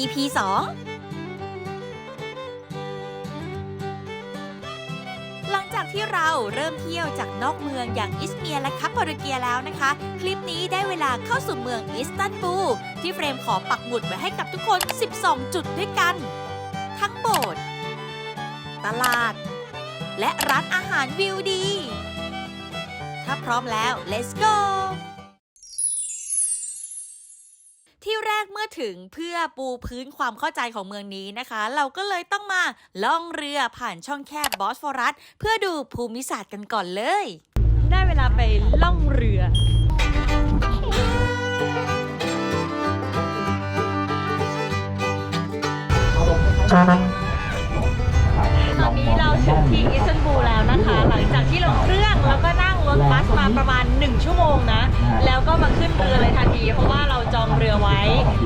EP 2 หลังจากที่เราเริ่มเที่ยวจากนอกเมืองอย่างอิสเมียร์และคัปปาโดเกียแล้วนะคะ คลิปนี้ได้เวลาเข้าสู่เมืองอิสตันบูลที่เฟรมขอปักหมุดไว้ให้กับทุกคน 12 จุดด้วยกัน ทั้งโบสถ์ตลาด และร้านอาหารวิวดี ถ้าพร้อมแล้ว let's go ถึงเพื่อปูพื้นความเข้าใจของเมืองนี้นะคะ เราก็เลยต้องมาล่องเรือผ่านช่องแคบบอสฟอรัส เพื่อดูภูมิศาสตร์กันก่อนเลย ได้เวลาไปล่องเรือตอนนี้เราถึงที่อิสตันบูลแล้วนะคะ หลังจากที่ลงเครื่องแล้วก็นั่งร ถบัสมาประมาณ 1 ชั่วโมงนะ แล้วก็มาขึ้นเรือเลยทันที เพราะว่าเราจองเรือไว้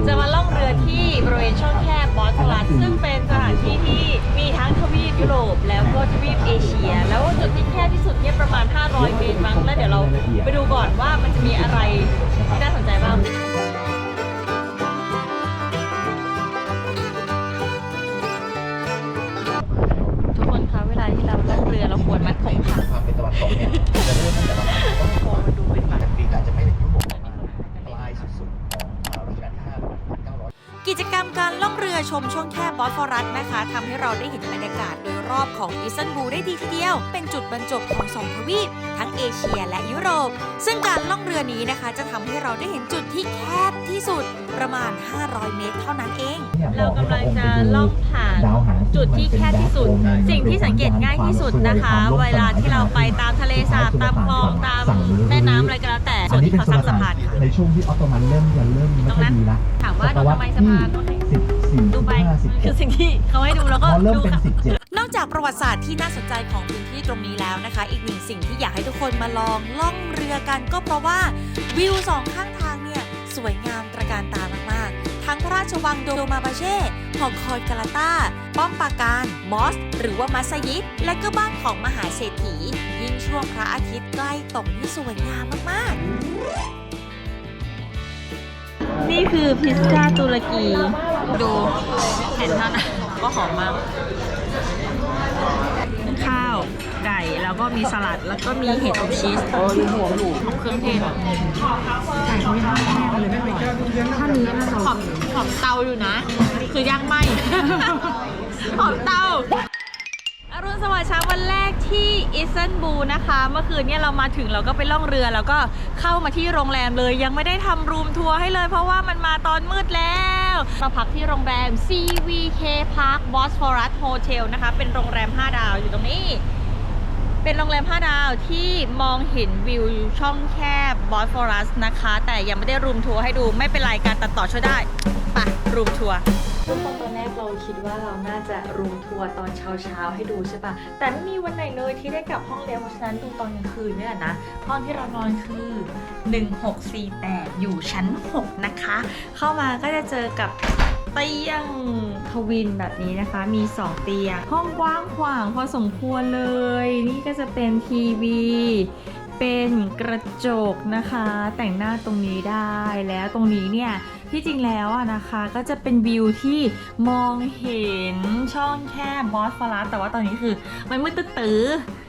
จะมาล่องเรือที่บริเวณช่องแคบบอสลัสซึ่งเป็นสถานที่ที่มีทั้งทวีปยุโรปแล้วก็ทวีปเอเชีย แล้วจุดที่แคบที่สุด การล่องเรือนี้นะคะ จะทำให้เราได้เห็นจุดที่แคบที่สุดประมาณ 500 เมตรเท่านั้นเอง เรากำลังจะล่องผ่านจุดที่แคบที่สุด สิ่งที่สังเกตง่ายที่สุดนะคะ เวลาที่เราไปตามทะเลสาบตามคลองตามแม่น้ำอะไรก็แล้วแต่ส่วนที่เขาสร้างสะพานค่ะในช่วงที่ออตโตมันเริ่มจะเริ่มไม่ค่อยดีละถามว่าดูทำไมสะพานตรงไหนสิบสี่ดูไปห้าสิบคือสิ่งที่เขาให้ดูแล้วพก็อเริ่มดูเป็นค่ะสิบเจ็ดน อกจากประวัติศาสตร์ที่น่าสนใจของพื้นที่ตรงนี้แล้วนะคะ อีกหนึ่งสิ่งที่อยากให้ทุกคนมาลองล่องเรือกันก็เพราะว่าวิวสองข้างทางเนี่ยสวยงามตระการตามากๆ ทั้งพระราชวังโดมาบาเช่หอคอยกาลาตาป้อมปราการ มอส หรือว่ามัสยิด และก็บ้านของมหาเศรษฐี ยิ่งช่วงพระอาทิตย์ใกล้ตกนี่สวยงามมากๆ นี่คือพิซซ่าตุรกี ดูเห็นเท่านั้นก็หอมมาก ข้าวไก่แล้วก็มีสลัดแล้วก็มีเห็ดอบชีสโอ้ยหัวหมูของเครื่องเทศไก่เขาย่างแห้งเลยไม่อร่อยถ้าเนื้อน่าจะหอมหอมเตาอยู่นะ คือย่างไหมหอมเตาอรุณสวัสดิ์เช้าวันแรกที่อิสตันบูลนะคะ เมื่อคืนเนี่ยเรามาถึงเราก็ไปล่องเรือแล้วก็เข้ามาที่โรงแรมเลย ยังไม่ได้ทำรูมทัวร์ให้เลย เพราะว่ามันมาตอนมืดแล้ว มาพักที่โรงแรม CVK Park Bosphorus Hotel นะคะ เป็นโรงแรม 5 ดาวอยู่ตรงนี้ เป็นโรงแรม 5 ดาวที่มองเห็นวิวช่องแคบบอสฟอรัสนะคะ แต่ยังไม่ได้รูมทัวร์ให้ดูไม่เป็นไรการตัดต่อช่วยได้ไปรูมทัวร์ ตอนแรกเราคิดว่าเราน่าจะรูมทัวร์ตอนเช้าเช้าๆให้ดูใช่ปะแต่ไม่มีวันไหนเลยที่ได้กลับห้องเรียนเพราะฉะนั้นดูตอนกลางคืนเนี่ยนะ ห้องที่เรานอนคือ 1648 อยู่ชั้น 6 นะคะ เข้ามาก็จะเจอกับเตียงทวินแบบนี้นะคะ มี 2 เตียง ห้องกว้างขวางพอสมควรเลย นี่ก็จะเป็นทีวีเป็นกระจกนะคะ แต่งหน้าตรงนี้ได้แล้วตรงนี้เนี่ย ที่จริงแล้วอะนะคะก็จะเป็นวิวที่มองเห็นช่องแคบบอสฟารัสแต่ว่าตอนนี้คือมันมืดตื้อ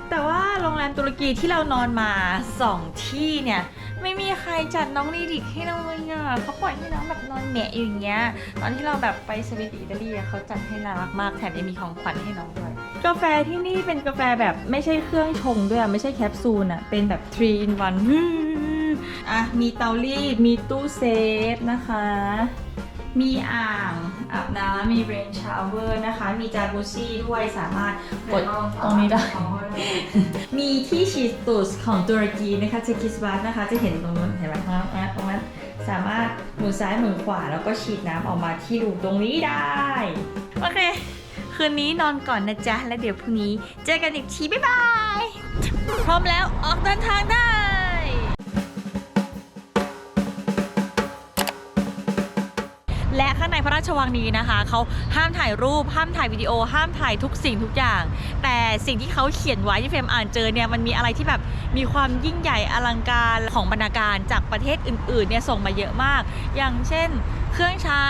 แต่ว่าโรงแรมตุรกีที่เรานอนมาสองที่เนี่ยไม่มีใครจัดน้องลีดิกให้เราเลยอะเขาปล่อยให้น้องแบบนอนแหมะอย่างเงี้ย ตอนที่เราแบบไปสวิตอิตาลีอะเขาจัดให้น่ารักมากแถมยังมีของขวัญให้น้องด้วยกาแฟที่นี่เป็นกาแฟแบบไม่ใช่เครื่องชงด้วยไม่ใช่แคปซูลอะเป็นแบบ3 in 1 อะ มีเตารีด มีตู้เซฟนะคะ มีอ่างอาบน้ำมีเรนชาวเวอร์นะคะ มีจากุซี่ด้วยสามารถกดตรงนี้ได้ มีที่ฉีดตูสของตุรกีนะคะเทคิสบัสนะคะ จะเห็นตรงนู้นเห็นไหมคะอะตรงนั้นสามารถหมุนซ้ายหมุนขวาแล้วก็ฉีดน้ำออกมาที่รูตรงนี้ได้ โอเค คืนนี้นอนก่อนนะจ๊ะ แล้วเดี๋ยวพรุ่งนี้เจอกันอีกที บ๊ายบาย พร้อมแล้วออกเดินทางได้ ในพระราชวังนี้นะคะเขาห้ามถ่ายรูป ห้ามถ่ายวิดีโอ ห้ามถ่ายทุกสิ่งทุกอย่าง แต่สิ่งที่เขาเขียนไว้ที่เฟรมอ่านเจอเนี่ยมันมีอะไรที่แบบมีความยิ่งใหญ่อลังการของบรรณาการจากประเทศอื่นๆเนี่ยส่งมาเยอะมาก อย่างเช่น เครื่องใช้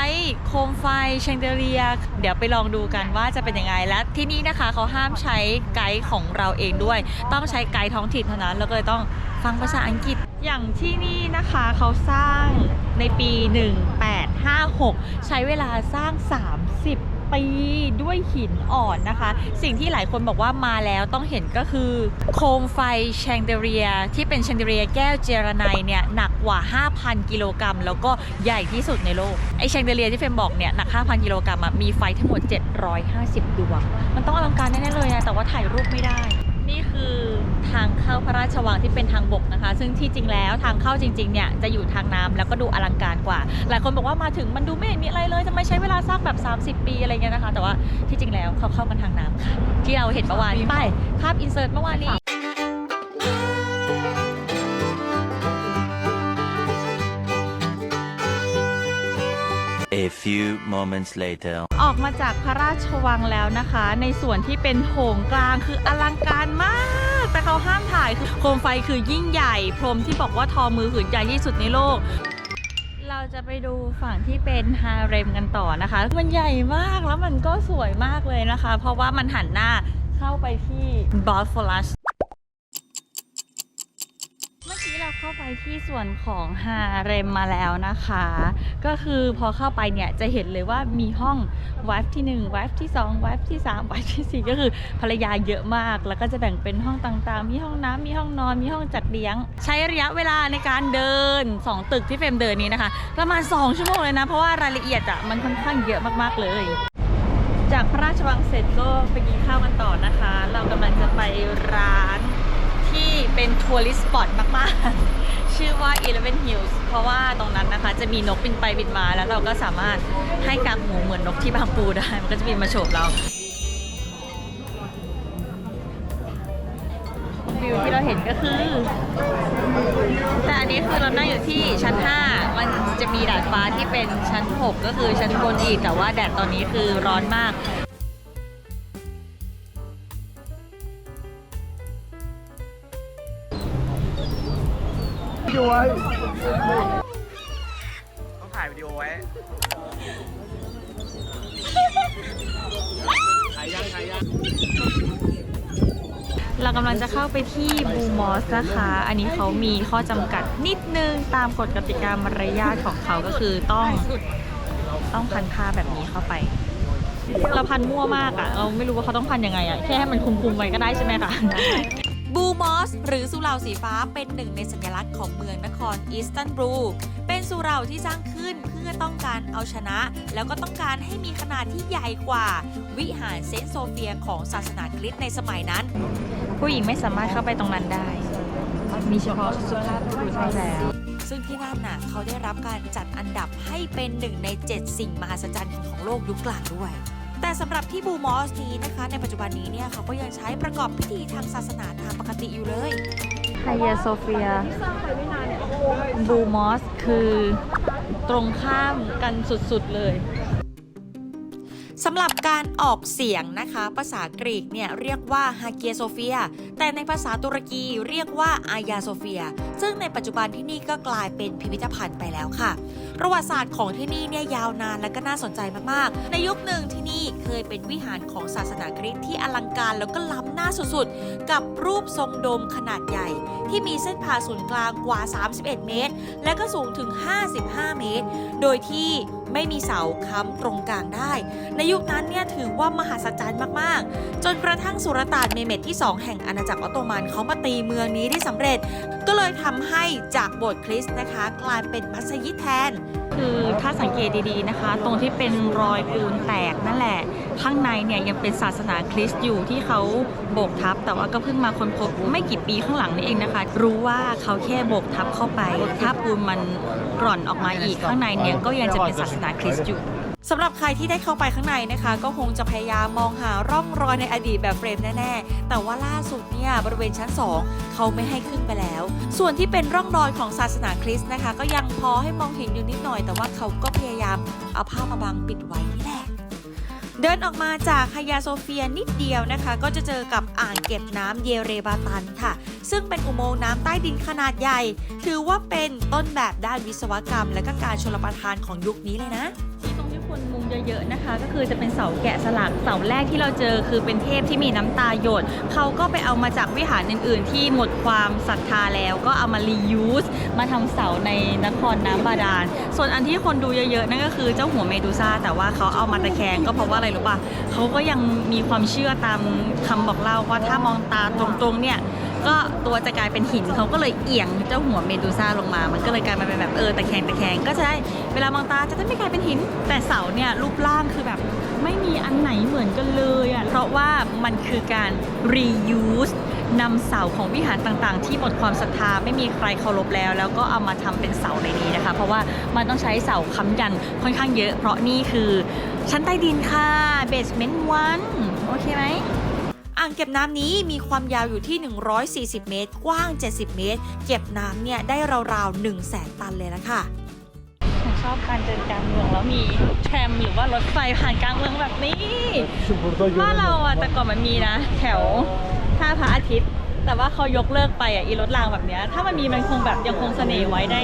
โคมไฟแชงเดเลีย เดี๋ยวไปลองดูกันว่าจะเป็นยังไงและที่นี่นะคะเขาห้ามใช้ไกด์ของเราเองด้วย ต้องใช้ไกด์ท้องถิ่นเท่านั้นแล้วก็เลยต้องฟังภาษาอังกฤษ อย่างที่นี่นะคะเขาสร้างในปี 1856 ใช้เวลาสร้าง 30 ปีด้วยหินอ่อนนะคะ สิ่งที่หลายคนบอกว่ามาแล้วต้องเห็นก็คือ โคมไฟแชงเดเลีย ที่เป็นแชงเดเลียแก้วเจรไนเนี่ย หนักกว่า 5,000 กิโลกรัม แล้วก็ใหญ่ที่สุดในโลก ไอแชงเดเลียที่เฟรมบอกเนี่ย หนัก 5,000 กิโลกรัมมีไฟทั้งหมด 750 ดวง มันต้องอลังการแน่ๆเลยอะแต่ว่าถ่ายรูปไม่ได้ นี่คือ ทางเข้าพระราชวังที่เป็นทางบกนะคะ ซึ่งที่จริงแล้วทางเข้าจริงๆเนี่ยจะอยู่ทางน้ำแล้วก็ดูอลังการกว่า หลายคนบอกว่ามาถึงมันดูไม่เห็นมีอะไรเลยจะไม่ใช้เวลาสร้างแบบ 30 ปีอะไรเงี้ยนะคะ แต่ว่าที่จริงแล้วเขาเข้ากันทางน้ำค่ะ ที่เราเห็นเมื่อวานนี้ไปภาพอินเสิร์ตเมื่อวานนี้ A few moments later. ออกมาจากพระราชวังแล้วนะคะ ในส่วนที่เป็นโถงกลางคืออลังการมากแต่ เขาห้ามถ่ายคือโคมไฟคือยิ่งใหญ่ พรมที่บอกว่าทอมือหืนใหญ่ที่สุดในโลก เราจะไปดูฝั่งที่เป็นฮาเร็มกันต่อนะคะ มันใหญ่มากแล้วมันก็สวยมากเลยนะคะ เพราะว่ามันหันหน้าเข้าไปที่บอสฟอลัส เข้าไปที่ส่วนของฮาเร็มมาแล้วนะคะ ก็คือพอเข้าไปเนี่ยจะเห็นเลยว่ามีห้องวายที่ 1วายที่2วายที่3วายที่4ก็คือภรรยาเยอะมาก แล้วก็จะแบ่งเป็นห้องต่างๆ มีห้องน้ำมีห้องนอน มีห้องจัดเลี้ยง ใช้ระยะเวลาในการเดิน 2 ตึกที่เฟรมเดินนี้นะคะ ประมาณ 2 ชั่วโมงเลยนะ เพราะว่ารายละเอียดอะมันค่อนข้างเยอะมากๆเลย จากพระราชวังเสร็จก็ไปกินข้าวกันต่อนะคะ เรากำลังจะไปร้าน ที่เป็นทัวริสต์สปอตมากๆ ชื่อว่า Eleven Hills เพราะว่าตรงนั้นนะคะ จะมีนกบินไปบินมาแล้วเราก็สามารถให้กางหูเหมือนนกที่บางปูได้ มันก็จะบินมาโฉบเราวิวที่เราเห็นก็คือ แต่อันนี้คือเรานั่งอยู่ที่ชั้น 5 มันจะมีดาดฟ้าที่เป็นชั้น 6 ก็คือชั้นบนอีกแต่ว่าแดดตอนนี้คือร้อนมาก ต้องถ่ายวิดีโอไว้ถ่ายยังถ่ายยังเรากำลังจะเข้าไปที่บูมอสนะคะ อันนี้เขามีข้อจำกัดนิดนึงตามกฎกติกามารยาทของเขาก็คือต้องต้องพันผ้าแบบนี้เข้าไป เราพันมั่วมากอะ่ะ เราไม่รู้ว่าเขาต้องพันยังไงอะ่ะ แค่ให้มันคุมๆไว้ก็ได้ใช่ไหมคะ บูมอส หรือสุเหร่าสีฟ้าเป็นหนึ่งในสัญลักษณ์ของเมืองนครอีสตันบูล เป็นสุเหร่าที่สร้างขึ้นเพื่อต้องการเอาชนะ แล้วก็ต้องการให้มีขนาดที่ใหญ่กว่า วิหารเซนต์โซเฟียของศาสนาคริสต์ในสมัยนั้น ผู้หญิงไม่สามารถเข้าไปตรงนั้นได้ มีเฉพาะสุภาพบุรุษใช่แล้วซึ่งที่นั่นน่ะเขาได้รับการจัดอันดับให้เป็นหนึ่งใน 7 สิ่งมหัศจรรย์ของโลกยุคกลางด้วย แต่สำหรับที่บูมอสนี้นะคะ ในปัจจุบันนี้เนี่ยเขาก็ยังใช้ประกอบพิธีทางศาสนาตามปกติอยู่เลย ไฮเยโซเฟีย บูมอสคือตรงข้ามกันสุดๆเลย สำหรับการออกเสียงนะคะ ภาษากรีกเนี่ยเรียกว่าฮาเกียโซเฟีย แต่ในภาษาตุรกีเรียกว่าอายาโซเฟีย ซึ่งในปัจจุบันที่นี่ก็กลายเป็นพิพิธภัณฑ์ไปแล้วค่ะ ประวัติศาสตร์ของที่นี่เนี่ยยาวนานและก็น่าสนใจมากๆ ในยุคหนึ่งที่นี่เคยเป็นวิหารของศาสนาคริสต์ที่อลังการแล้วก็ล้ำหน้าสุดๆ กับรูปทรงโดมขนาดใหญ่ ที่มีเส้นผ่าศูนย์กลางกว่า 31 เมตร และก็สูงถึง 55 เมตร โดยที่ ไม่มีเสาค้ำตรงกลางได้ ในยุคนั้นเนี่ยถือว่ามหัศจรรย์มากๆ จนกระทั่งสุลต่านเมเมตที่ 2 แห่งอาณาจักรออตโตมันเขามาตีเมืองนี้ได้สำเร็จ ก็เลยทำให้จากโบสถ์คริสต์นะคะ กลายเป็นมัสยิดแทนคือถ้าสังเกตดีๆนะคะ ตรงที่เป็นรอยปูนแตกนั่นแหละ ข้างในเนี่ยยังเป็นศาสนาคริสต์อยู่ที่เขาโบกทับ แต่ว่าก็เพิ่งมาค้นพบไม่กี่ปีข้างหลังนี่เองนะคะ รู้ว่าเขาแค่โบกทับเข้าไป ถ้าปูนมันกร่อนออกมาอีกข้างในเนี่ยก็ยังจะเป็นศาสนาคริสต์อยู่ สำหรับใครที่ได้เข้าไปข้างในนะคะ ก็คงจะพยายามมองหาร่องรอยในอดีตแบบเฟรมแน่ๆ แต่ว่าล่าสุดเนี่ยบริเวณชั้น 2 เขาไม่ให้ขึ้นไปแล้ว ส่วนที่เป็นร่องรอยของศาสนาคริสต์นะคะ ก็ยังพอให้มองเห็นอยู่นิดหน่อย แต่ว่าเขาก็พยายามเอาผ้ามาบังปิดไว้นี่แหละเดินออกมาจากฮายาโซเฟียนิดเดียวนะคะ ก็จะเจอกับอ่างเก็บน้ำเยเรบาตันค่ะ ซึ่งเป็นอุโมงค์น้ำใต้ดินขนาดใหญ่ ถือว่าเป็นต้นแบบด้านวิศวกรรม และก็การชลประทานของยุคนี้เลยนะ คนมุงเยอะๆนะคะ ก็คือจะเป็นเสาแกะสลักเสาแรกที่เราเจอคือเป็นเทพที่มีน้ำตาหยดเขาก็ไปเอามาจากวิหารอื่น ๆ ที่หมดความศรัทธาแล้ว ก็เอามา reuse มาทำเสาในนครน้ำบาดาลส่วนอันที่คนดูเยอะๆนั่นก็คือเจ้าหัวเมดูซ่าแต่ว่าเขาเอามาตะแคงก็เพราะว่าอะไรรู้ป่ะเขาก็ยังมีความเชื่อตามคำบอกเล่าว่าถ้ามองตาตรงๆเนี่ย ก็ตัวจะกลายเป็นหินเขาก็เลยเอียงเจ้าหัวเมดูซ่าลงมา มันก็เลยกลายมาเป็นแบบเออตะแคงตะแคงก็จะได้เวลามองตาจะได้ไม่กลายเป็นหิน แต่เสาเนี่ยรูปร่างคือแบบไม่มีอันไหนเหมือนกันเลยอะเพราะว่ามันคือการ reuse นำเสาของวิหารต่างๆ ที่หมดความศรัทธาไม่มีใครเคารพแล้ว แล้วก็เอามาทำเป็นเสาในนี้นะคะ เพราะว่ามันต้องใช้เสาค้ำยันค่อนข้างเยอะ เพราะนี่คือชั้นใต้ดินค่ะ basement one โอเคไหม อ่างเก็บน้ำนี้มีความยาวอยู่ที่ 140 เมตร กว้าง 70 เมตร เก็บน้ำเนี่ยได้ราวๆ1 0 0 0 0แสนตันเลยละค่ะผมชอบการเดินกลางเมืองแล้วมีแทรมหรือว่ารถไฟผ่านกลางเมืองแบบนี้บ้านเราอะแต่ก่อนมันมีนะ แถวท่าพระอาทิตย์ แต่ว่าเขายกเลิกไปอะอีรถรางแบบเนี้ยถ้ามันมีมันคงแบบยังคงเสน่ห์ไว้ได้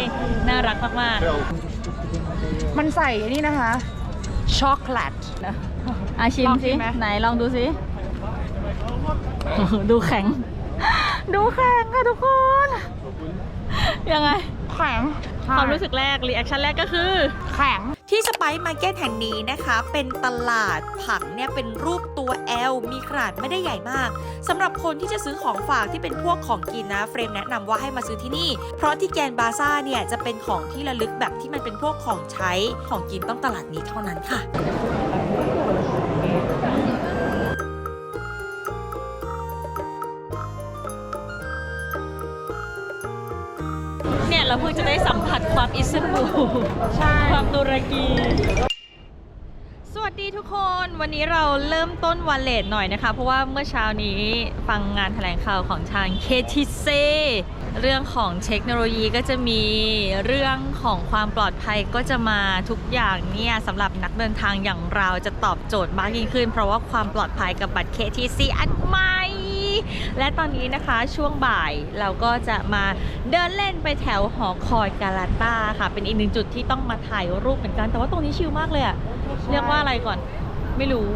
น่ารักมากมันใส่นี่นะคะช็อกโกแลตๆนะอาชิมลองชิสิมไหมไหนลองดูสิ ดูแข็ง ดูแข็งค่ะทุกคน ยังไง แข็ง ความรู้สึกแรก รีแอคชั่นแรกก็คือ แข็ง ที่สไปซ์มาร์เก็ตแห่งนี้นะคะ เป็นตลาดผักเนี่ยเป็นรูปตัว L มีขนาดไม่ได้ใหญ่มากสำหรับคนที่จะซื้อของฝากที่เป็นพวกของกินนะ เฟรมแนะนำว่าให้มาซื้อที่นี่ เพราะที่แกนบาซ่าเนี่ยจะเป็นของที่ระลึกแบบที่มันเป็นพวกของใช้ของกินต้องตลาดนี้เท่านั้นค่ะ เนี่ยเราเพิ่งจะได้สัมผัสความอิสตันบูลความตุรกี สวัสดีทุกคนวันนี้เราเริ่มต้นวันเลทหน่อยนะคะ เพราะว่าเมื่อเช้านี้ฟังงานแถลงข่าวของทาง KTC เรื่องของเทคโนโลยีก็จะมีเรื่องของความปลอดภัยก็จะมาทุกอย่างเนี่ยสำหรับนักเดินทางอย่างเราจะตอบโจทย์มากยิ่งขึ้น เพราะว่าความปลอดภัยกับบัตร KTC อันใหม่ และตอนนี้นะคะช่วงบ่ายเราก็จะมาเดินเล่นไปแถวหอคอยกาลาตาค่ะ เป็นอีกหนึ่งจุดที่ต้องมาถ่ายรูปเหมือนกัน แต่ว่าตรงนี้ชิลมากเลยอะเรียกว่าอะไรก่อน ไม่รู้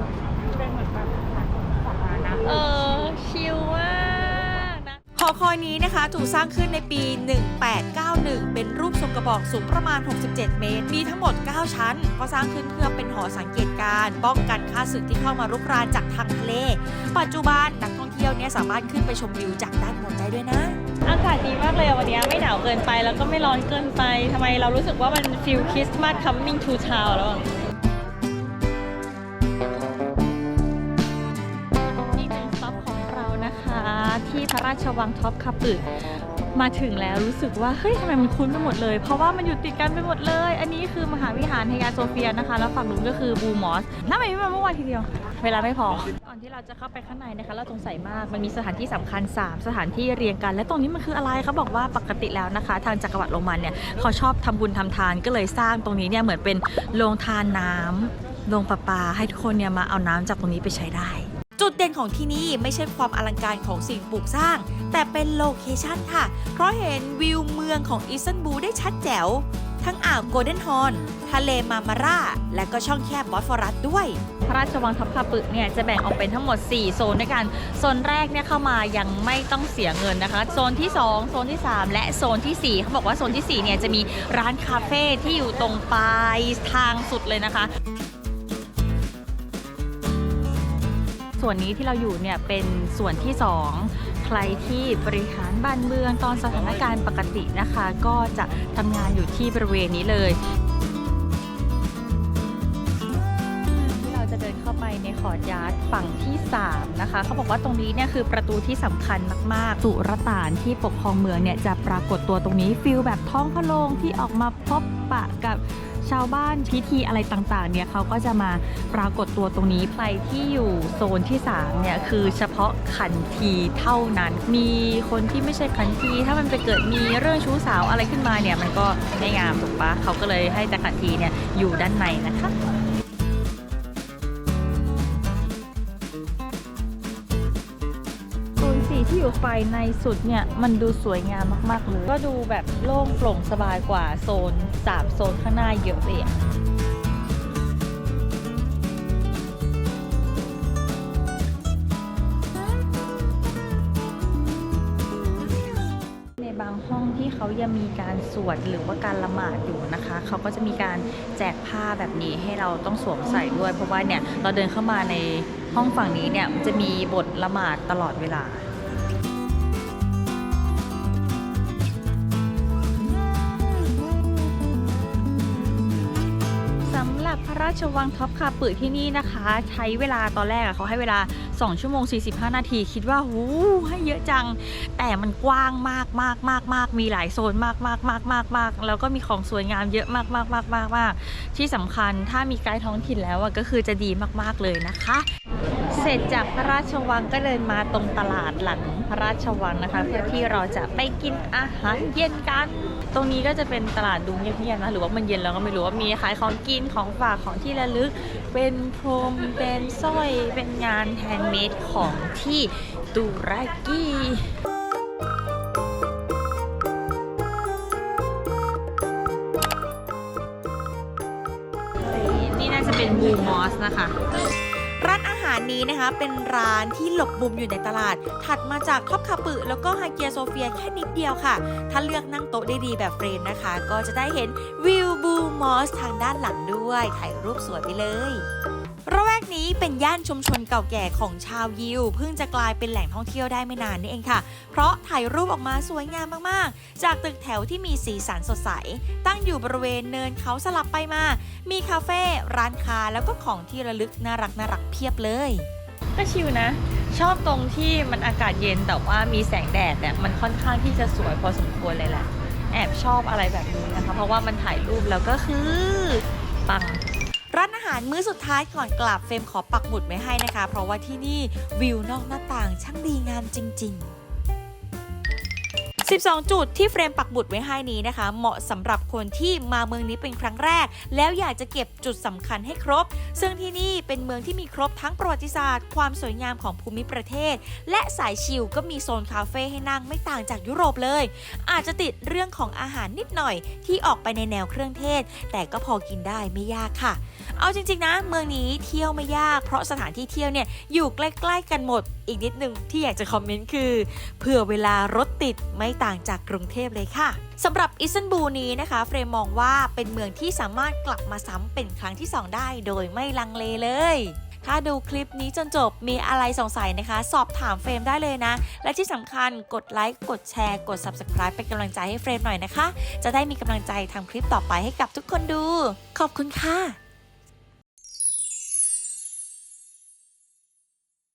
เป็นเหมือนแบบสถานสาธารณะเออชิลมากนะห อคอยนี้นะคะถูกสร้างขึ้นในปี 1891 เป็นรูปทรงกระบอกสูงประมาณ 67 เมตร มีทั้งหมด 9 ชั้น ก็สร้างขึ้นเพื่อเป็นหอสังเกตการป้องกันค่าศึกที่เข้ามารุกรานจากทางทะเล ปัจจุบันนักท่องเที่ยวเนี่ยสามารถขึ้นไปชมวิวจากด้านบนได้ด้วยนะ อากาศดีมากเลยวันนี้ไม่หนาวเกินไปแล้วก็ไม่ร้อนเกินไปทำไมเรารู้สึกว่ามันฟิลคริสต์มาส coming to town แล้ว ที่พระราชวังท็อปคาปึมาถึงแล้วรู้สึกว่าเฮ้ยทำไมมันคุ้นไปหมดเลย เพราะว่ามันอยู่ติดกันไปหมดเลย อันนี้คือมหาวิหารเฮยาโซเฟียนะคะ แล้วฝั่งนู้นก็คือบูมอสน่าไปไม่มาเมื่อวานทีเดียว เวลาไม่พอ ก่อนที่เราจะเข้าไปข้างในนะคะ เราสงสัยมากมันมีสถานที่สำคัญ 3 สถานที่เรียงกัน และตรงนี้มันคืออะไรเขาบอกว่าปกติแล้วนะคะ ทางจักรวรรดิโรมันเนี่ยเขาชอบทำบุญทำทานก็เลยสร้างตรงนี้เนี่ยเหมือนเป็นโรงทานน้ำโรงประปาให้ทุกคนเนี่ยมาเอาน้ำจากตรงนี้ไปใช้ได้ จุดเด่นของที่นี่ไม่ใช่ความอลังการของสิ่งปลูกสร้าง แต่เป็นโลเคชันค่ะ เพราะเห็นวิวเมืองของอิสตันบูลได้ชัดแจ๋ว ทั้งอ่าวโกลเด้นฮอน ทะเลมามาร่า และก็ช่องแคบบอสฟอรัสด้วย พระราชวังทับคาปึกเนี่ยจะแบ่งออกเป็นทั้งหมด 4 โซนด้วยกัน โซนแรกเนี่ยเข้ามายังไม่ต้องเสียเงินนะคะ โซนที่ 2 โซนที่ 3 และโซนทีสี่4 เขาบอกว่าโซนทีสี่4เนี่ยจะมีร้านคาเฟ่ที่อยู่ตรงปลายทางสุดเลยนะคะ ส่วนนี้ที่เราอยู่เนี่ยเป็นส่วนที่ 2 ใครที่บริหารบ้านเมืองตอนสถานการณ์ปกตินะคะ ก็จะทำงานอยู่ที่บริเวณนี้เลย ที่เราจะเดินเข้าไปในขอดยาร์ดฝั่งที่ 3 นะคะ เขาบอกว่าตรงนี้เนี่ยคือประตูที่สำคัญมากๆ สุรตานที่ปกครองเมืองเนี่ยจะปรากฏตัวตรงนี้ฟิลแบบท้องพระโรงที่ออกมาพบปะกับ ชาวบ้านพิธีอะไรต่างๆเนี่ยเขาก็จะมาปรากฏตัวตรงนี้ใครที่อยู่โซนที่3เนี่ยคือเฉพาะขันทีเท่านั้น มีคนที่ไม่ใช่ขันทีถ้ามันไปเกิดมีเรื่องชู้สาวอะไรขึ้นมาเนี่ยมันก็ไม่งามถูกปะเขาก็เลยให้แต่ขันทีเนี่ยอยู่ด้านในนะคะโซนสีที่อยู่ไฟในสุดเนี่ย มันดูสวยงามมาก ๆ เลย ก็ดูแบบโล่งโปร่งสบายกว่าโซน 3 โซนข้างหน้าเยอะเลยอะในบางห้องที่เขายังมีการสวดหรือว่าการละหมาดอยู่นะคะ เขาก็จะมีการแจกผ้าแบบนี้ให้เราต้องสวมใส่ด้วย เพราะว่าเนี่ยเราเดินเข้ามาในห้องฝั่งนี้เนี่ยมันจะมีบทละหมาดตลอดเวลา รับพระราชวังท็อปคาปึที่นี่นะคะ ใช้เวลาตอนแรกเขาให้เวลา 2 ชั่วโมง 45 นาที คิดว่าหูให้เยอะจัง แต่มันกว้างมากมากมากมากมีหลายโซนมากมากมากมากมากแล้วก็มีของสวยงามเยอะมากมากมากมากมากที่สำคัญถ้ามีไกด์ท้องถิ่นแล้วก็คือจะดีมากๆเลยนะคะ เสร็จจากพระราชวังก็เดินมาตรงตลาดหลังพระราชวังนะคะ เพื่อที่เราจะไปกินอาหารเย็นกัน ตรงนี้ก็จะเป็นตลาดดูเงียบๆนะหรือว่ามันเย็นแล้วก็ไม่รู้ว่ามีขายของกินของฝากของที่ระลึก เป็นพรมเป็นสร้อยเป็นงานแฮนด์เมดของที่ตุรกีนี่น่าจะเป็นบูมอสนะคะานนี้นะคะ เป็นร้านที่หลบมุมอยู่ในตลาด ถัดมาจากท็อปคาปึแล้วก็ไฮเกียโซเฟียแค่นิดเดียวค่ะ ถ้าเลือกนั่งโต๊ะได้ดีแบบเฟรมนะคะ ก็จะได้เห็นวิวบูมอสทางด้านหลังด้วย ถ่ายรูปสวยไปเลย ระแวกนี้เป็นย่านชุมชนเก่าแก่ของชาวยิว เพิ่งจะกลายเป็นแหล่งท่องเที่ยวได้ไม่นานนี่เองค่ะ เพราะถ่ายรูปออกมาสวยงามมากๆ จากตึกแถวที่มีสีสันสดใส ตั้งอยู่บริเวณเนินเขาสลับไปมา มีคาเฟ่ร้านค้าแล้วก็ของที่ระลึกน่ารักน่ารักเพียบเลย ก็ชิลนะ ชอบตรงที่มันอากาศเย็นแต่ว่ามีแสงแดดเนี่ยมันค่อนข้างที่จะสวยพอสมควรเลยแหละแอบชอบอะไรแบบนี้นะคะ เพราะว่ามันถ่ายรูปแล้วก็คือปัง ร้านอาหารมื้อสุดท้ายก่อนกลับเฟรมขอปักหมุดไว้ให้นะคะ เพราะว่าที่นี่วิวนอกหน้าต่างช่างดีงามจริง ๆ 12 จุดที่เฟรมปักหมุดไว้ให้นี้นะคะ เหมาะสำหรับคนที่มาเมืองนี้เป็นครั้งแรก แล้วอยากจะเก็บจุดสำคัญให้ครบ ซึ่งที่นี่เป็นเมืองที่มีครบทั้งประวัติศาสตร์ ความสวยงามของภูมิประเทศ และสายชิลก็มีโซนคาเฟ่ให้นั่งไม่ต่างจากยุโรปเลย อาจจะติดเรื่องของอาหารนิดหน่อยที่ออกไปในแนวเครื่องเทศ แต่ก็พอกินได้ไม่ยากค่ะ เอาจริงๆนะ เมืองนี้เที่ยวไม่ยาก เพราะสถานที่เที่ยวเนี่ยอยู่ใกล้ ๆ กันหมด อีกนิดนึงที่อยากจะคอมเมนต์คือเผื่อเวลารถติดไม่ต่างจากกรุงเทพเลยค่ะสำหรับอิสตันบูลนี้นะคะ เฟรมมองว่าเป็นเมืองที่สามารถกลับมาซ้ำเป็นครั้งที่ 2 ได้โดยไม่ลังเลเลยถ้าดูคลิปนี้จนจบมีอะไรสงสัยนะคะ สอบถามเฟรมได้เลยนะ และที่สำคัญกดไลค์กดแชร์กด Subscribe เป็นกำลังใจให้เฟรมหน่อยนะคะ จะได้มีกำลังใจทำคลิปต่อไปให้กับทุกคนดู ขอบคุณค่ะ